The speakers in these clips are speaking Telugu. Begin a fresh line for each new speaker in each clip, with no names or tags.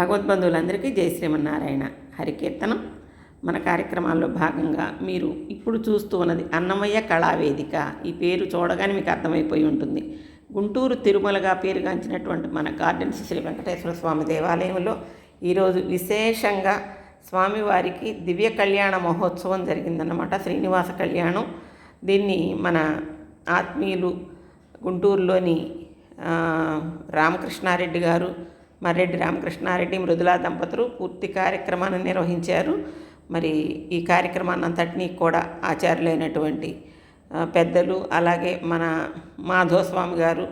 భగవద్బంధువులందరికీ జై శ్రీమన్నారాయణ. హరికీర్తనం మన కార్యక్రమాల్లో భాగంగా మీరు ఇప్పుడు చూస్తూ ఉన్నది అన్నమయ్య కళావేదిక. ఈ పేరు చూడగానే మీకు అర్థమైపోయి ఉంటుంది. గుంటూరు తిరుమలగా పేరుగాంచినటువంటి మన గార్డెన్స్ శ్రీ వెంకటేశ్వర స్వామి దేవాలయంలో ఈరోజు విశేషంగా స్వామివారికి దివ్య కళ్యాణ మహోత్సవం జరిగిందన్నమాట. శ్రీనివాస కళ్యాణం. దీన్ని మన ఆత్మీయులు గుంటూరులోని రామకృష్ణారెడ్డి గారు మర్రెడ్డి రామకృష్ణారెడ్డి మృదులా దంపతులు పూర్తి కార్యక్రమాన్ని నిర్వహించారు. మరి ఈ కార్యక్రమాన్ని అంతటినీ కూడా ఆచార్యులైనటువంటి పెద్దలు అలాగే మన మాధవస్వామి గారు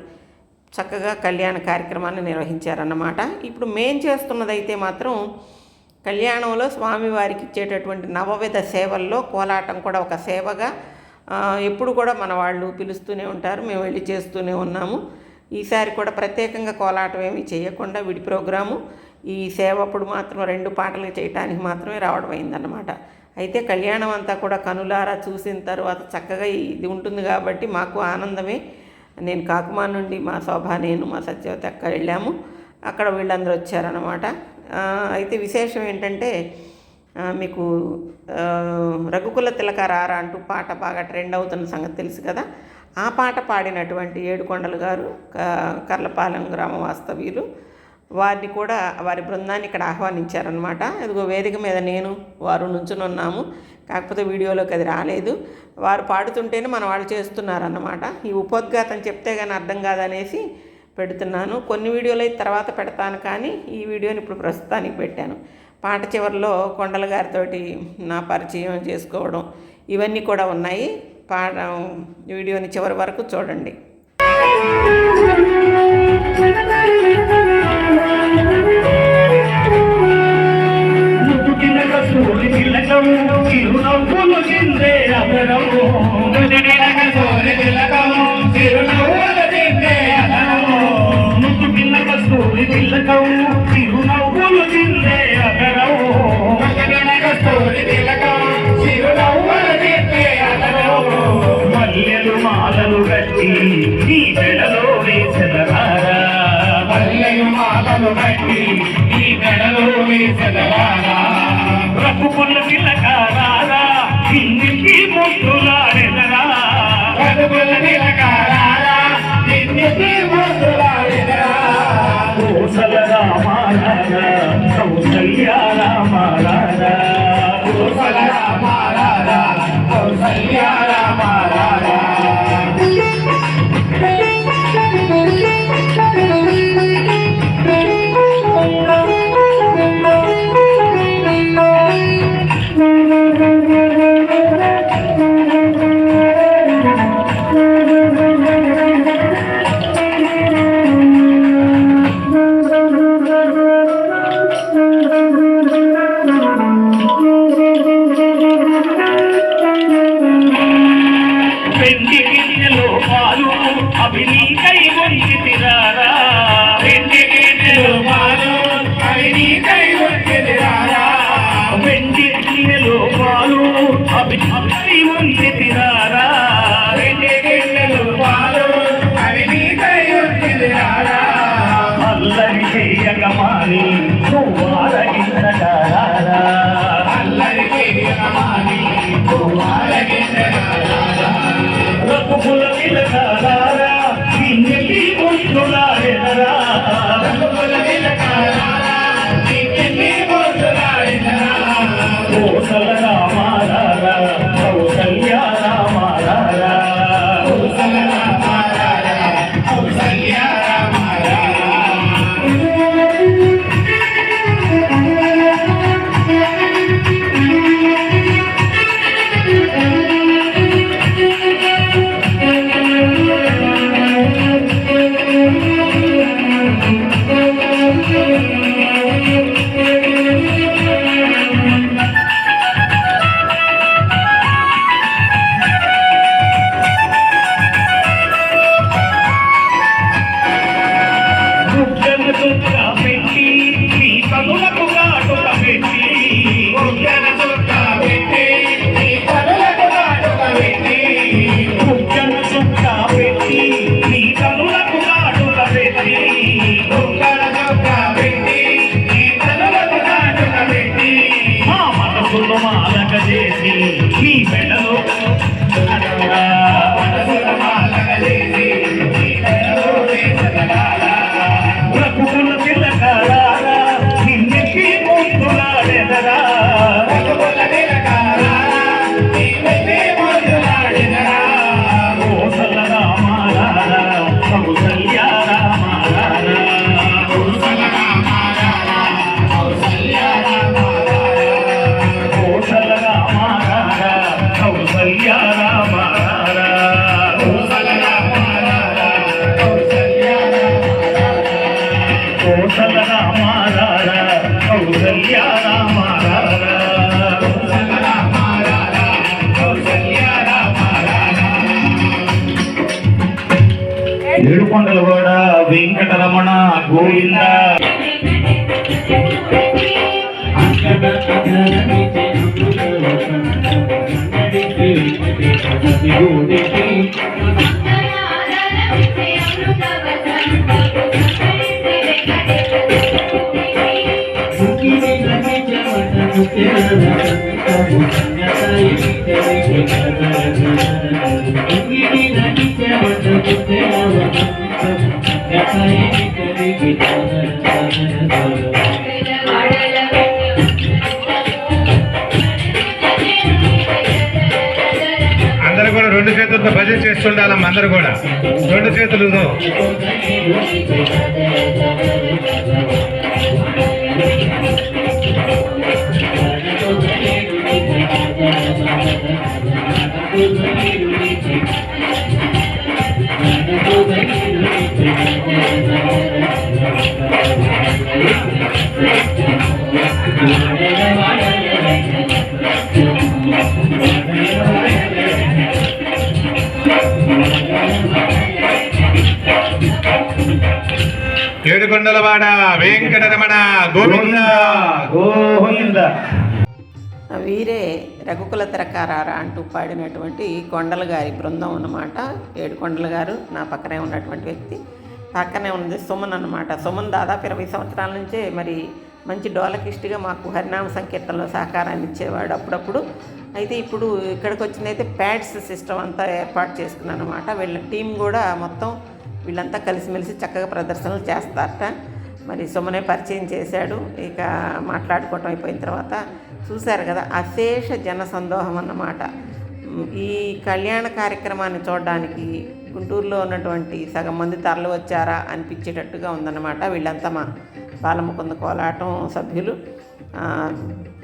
చక్కగా కళ్యాణ కార్యక్రమాన్ని నిర్వహించారన్నమాట. ఇప్పుడు మేం చేస్తున్నదైతే మాత్రం కళ్యాణంలో స్వామివారికి ఇచ్చేటటువంటి నవవిధ సేవల్లో కోలాటం కూడా ఒక సేవగా ఎప్పుడు కూడా మన వాళ్ళు పిలుస్తూనే ఉంటారు. మేము వెళ్ళి చేస్తూనే ఉన్నాము. ఈసారి కూడా ప్రత్యేకంగా కోలాటం ఏమీ చేయకుండా విడి ప్రోగ్రాము ఈ సేవ అప్పుడు మాత్రం రెండు పాటలు చేయటానికి మాత్రమే రావడం అయిందన్నమాట. అయితే కళ్యాణం అంతా కూడా కనులారా చూసిన తర్వాత చక్కగా ఇది ఉంటుంది కాబట్టి మాకు ఆనందమే. నేను కాకుమా నుండి మా శోభ నేను మా సత్యవతి అక్క వెళ్ళాము. అక్కడ వీళ్ళందరూ వచ్చారనమాట అయితే విశేషం ఏంటంటే మీకు రఘుకుల తిలక రారా అంటూ పాట బాగా ట్రెండ్ అవుతున్న సంగతి తెలుసు కదా? ఆ పాట పాడినటువంటి ఏడుకొండలు గారు క- కర్లపాలెం గ్రామ వాస్తవ్యులు వారిని కూడా వారి బృందాన్ని ఇక్కడ ఆహ్వానించారనమాట ఇదిగో వేదిక మీద నేను వారు నుంచుని ఉన్నాము కాకపోతే వీడియోలోకి అది రాలేదు. వారు పాడుతుంటేనే మన వాళ్ళు చేస్తున్నారన్నమాట. ఈ ఉపోద్ఘాతం చెప్తే కానీ అర్థం కాదనేసి పెడుతున్నాను. కొన్ని వీడియోలు అయితే తర్వాత పెడతాను కానీ ఈ వీడియోని ఇప్పుడు ప్రస్తుతానికి పెట్టాను. పాట చివరిలో కొండల గారితో నా పరిచయం చేసుకోవడం ఇవన్నీ కూడా ఉన్నాయి. పాట వీడియోని చివరి వరకు చూడండి.
చిరునవ్వులు చిందే అదరం తిలకం కట్టి ఈ మెడలో వేసెదరారా మల్లెలు మాలలు కట్టి ఈ మెడలో ముద్దులాడెదరా ముద్దులాడెదరా కోసల రామారారా కౌసల్య రామారారా కోసల రామారారా అల్లరి చెయ్యకమాని నువ్వు అలగించటారా అల్లరి చెయ్యకమాని నువ్వు అలగించటారా రఘుకుల పిల్లగా ఏడుకొండలు కూడా వెంకటరమణ గోవింద
Thank you. రెండు చేతులతో భజన చేస్తుండాలమ్మ అందరు కూడా. రెండు చేతులతో ఏడుకొండలవాడ వెంకటరమణ గోవింద.
గోవింద.
వీరే రఘుకుల తిరకారారా అంటూ పాడినటువంటి కొండల గారి బృందం అన్నమాట. ఏడు కొండల గారు నా పక్కనే ఉన్నటువంటి వ్యక్తి. పక్కనే ఉన్నది సుమన్ అన్నమాట. సుమన్ దాదాపు ఇరవై సంవత్సరాల నుంచే మరి మంచి డోలకిష్టిగా మాకు హరినామ సంకీర్తనలో సహకారాన్ని ఇచ్చేవాడు అప్పుడప్పుడు. అయితే ఇప్పుడు ఇక్కడికి వచ్చినైతే ప్యాడ్స్ సిస్టమ్ అంతా ఏర్పాటు చేసుకున్నాను అనమాట వీళ్ళ టీం కూడా మొత్తం వీళ్ళంతా కలిసిమెలిసి చక్కగా ప్రదర్శనలు చేస్తారట. మరి సుమనే పరిచయం చేశాడు. ఇక మాట్లాడుకోవటం అయిపోయిన తర్వాత చూశారు కదా అశేష జన సందోహం అన్నమాట ఈ కళ్యాణ కార్యక్రమాన్ని చూడడానికి గుంటూరులో ఉన్నటువంటి సగం మంది తరలి వచ్చారా అనిపించేటట్టుగా ఉందన్నమాట వీళ్ళంతా మా బాలముకుంద కోలాటం సభ్యులు.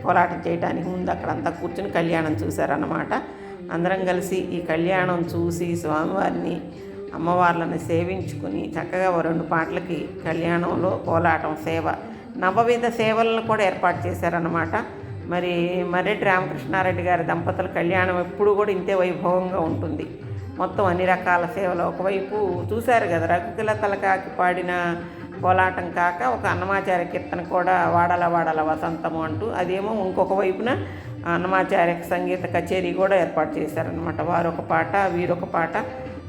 కోలాటం చేయడానికి ముందు అక్కడంతా కూర్చుని కళ్యాణం చూశారన్నమాట. అందరం కలిసి ఈ కళ్యాణం చూసి స్వామివారిని అమ్మవార్లను సేవించుకుని చక్కగా రెండు పాటలకి కళ్యాణంలో కోలాటం సేవ నవవిధ సేవలను కూడా ఏర్పాటు చేశారనమాట మరి మర్రెడ్డి రామకృష్ణారెడ్డి గారి దంపతుల కళ్యాణం ఎప్పుడు కూడా ఇంతే వైభవంగా ఉంటుంది. మొత్తం అన్ని రకాల సేవలు ఒకవైపు చూశారు కదా రఘుకుల తలకాకి పాడిన కోలాటం కాక ఒక అన్నమాచార్య కీర్తన కూడా వాడల వాడల వసంతము అంటూ అదేమో ఇంకొక వైపున అన్నమాచార్య సంగీత కచేరీ కూడా ఏర్పాటు చేశారనమాట వారొక పాట వీరొక పాట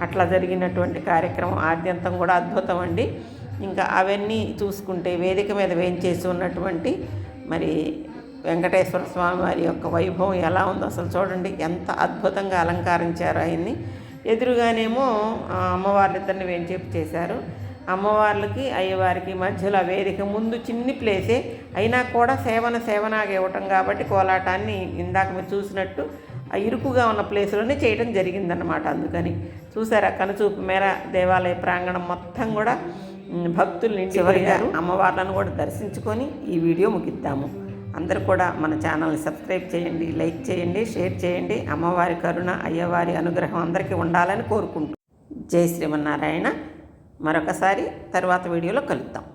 అట్లా జరిగినటువంటి కార్యక్రమం ఆద్యంతం కూడా అద్భుతం అండి. ఇంకా అవన్నీ చూసుకుంటే వేదిక మీద వేయించేసి ఉన్నటువంటి మరి వెంకటేశ్వర స్వామి వారి యొక్క వైభవం ఎలా ఉందో అసలు చూడండి ఎంత అద్భుతంగా అలంకరించారు ఆయన్ని. ఎదురుగానేమో అమ్మవార్లిద్దరిని వేంచేపు చేశారు. అమ్మవార్లకి అయ్యవారికి మధ్యలో వేదిక ముందు చిన్ని ప్లేసే. అయినా కూడా సేవన సేవనాగా ఇవ్వటం కాబట్టి కోలాటాన్ని ఇందాక మీరు చూసినట్టు ఆ ఇరుకుగా ఉన్న ప్లేస్లోనే చేయడం జరిగిందన్నమాట అందుకని. చూసారా కనుచూపు మేర దేవాలయ ప్రాంగణం మొత్తం కూడా భక్తులు నిండిపోయారు అమ్మవార్లను కూడా దర్శించుకొని ఈ వీడియో ముగిద్దాము. అందరూ కూడా మన ఛానల్ని సబ్స్క్రైబ్ చేయండి లైక్ చేయండి షేర్ చేయండి. అమ్మవారి కరుణ అయ్యవారి అనుగ్రహం అందరికీ ఉండాలని కోరుకుంటూ జై శ్రీమన్నారాయణ. మరొకసారి తర్వాత వీడియోలో కలుద్దాం.